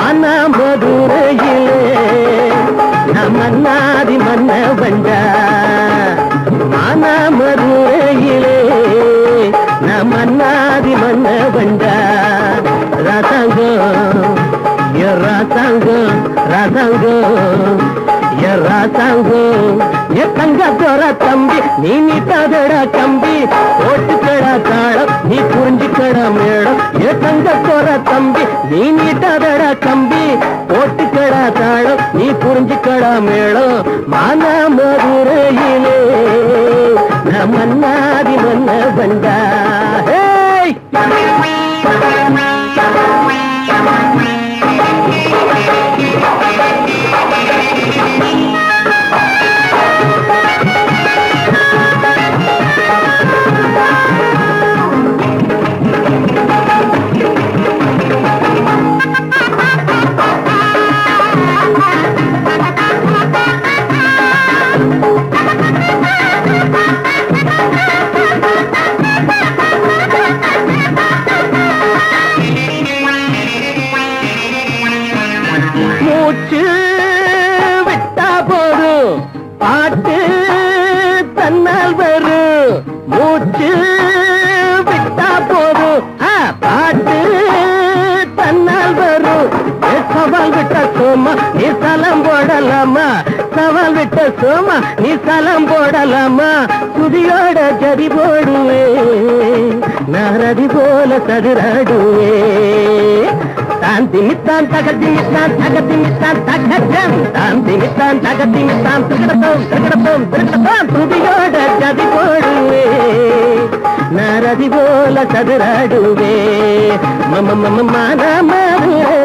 ஆனா மதுரையிலே நம்ம நாதி மன்ன வண்டா ஆனா மதுரையிலே நம்ம நாதி மன்ன வண்டா ரசங்கம் எ ரசங்கம் ரசங்கம் எ தங்க தோற தம்பி நீ நீ கம்பி தம்பி ஓட்டு நீ நீட்டாதடா கம்பி போட்டுக்கடா தாழம் நீ புரிஞ்சுக்கடா மேளம். மான மதுரையிலே நம்ம மன்னாதி மன்ன வந்தா மூச்சு விட்டா போதும் பாட்டு தன்னால் வரும் மூச்சு விட்டா போதும் பாட்டு தன்னால் வரும் சவால் விட்ட சோமா நீ சலம் போடலாமா? சவால் விட்ட சோமா நீ சலம் போடலாமா? துதியோட ஜரி போடுவே நாரதி போல சதுராடுவே. திமித்தான் தகதிமித்தான் தகதிமித்தான் தகஜம் தான் திமித்தான் தகதிமித்தான் திருடத்தோம் திருடத்தோம் திருடத்தோம் துதியோட ஜதி போடுவே நாரதி போல சதுராடுவே மம மம மான மதுரையிலே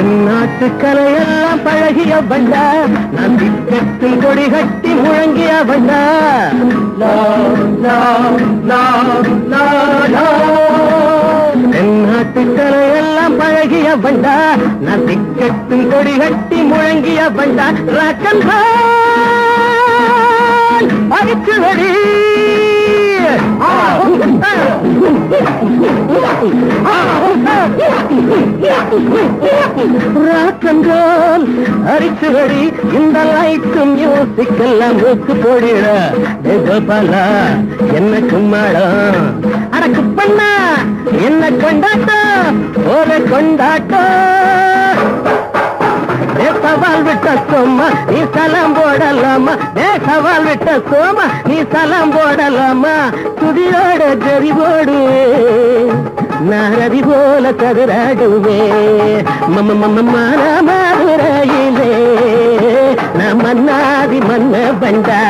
என் நாட்டு கலையெல்லாம் பழகிய வண்டா நான் திட்டத்தில் கொடி கட்டி முழங்கிய வண்டா என் நாட்டு கலையெல்லாம் பழகிய வண்டா நான் திக்கத்தில் கொடி கட்டி முழங்கிய வண்டா ராக்கன் அடிச்சு வடி ராக்கங்கோல் அரிச்சுவடி இந்த லைட்டும் யோசிக்கெல்லாம் எல்லாம் மூக்கு போடிட கோபாலா என்ன கும்மாடம் அடக்கு பண்ணா என்ன கொண்டாட்டம்? போல கொண்டாட்டம். சவால் விட்ட சோமா நீ சலம் போடலாமா? ஏ சவால் விட்ட சோமா நீ சலம் போடலாமா? துதியோட ஜரி நாரதி போல சதுராடுவே மம்ம மம்ம மான மதுரையிலே நான் மன்னாதி மன்ன பண்டா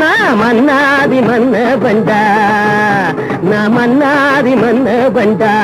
நான் மன்னாதி மன்ன பண்டா நான் மன்னாதி மன்ன பண்டா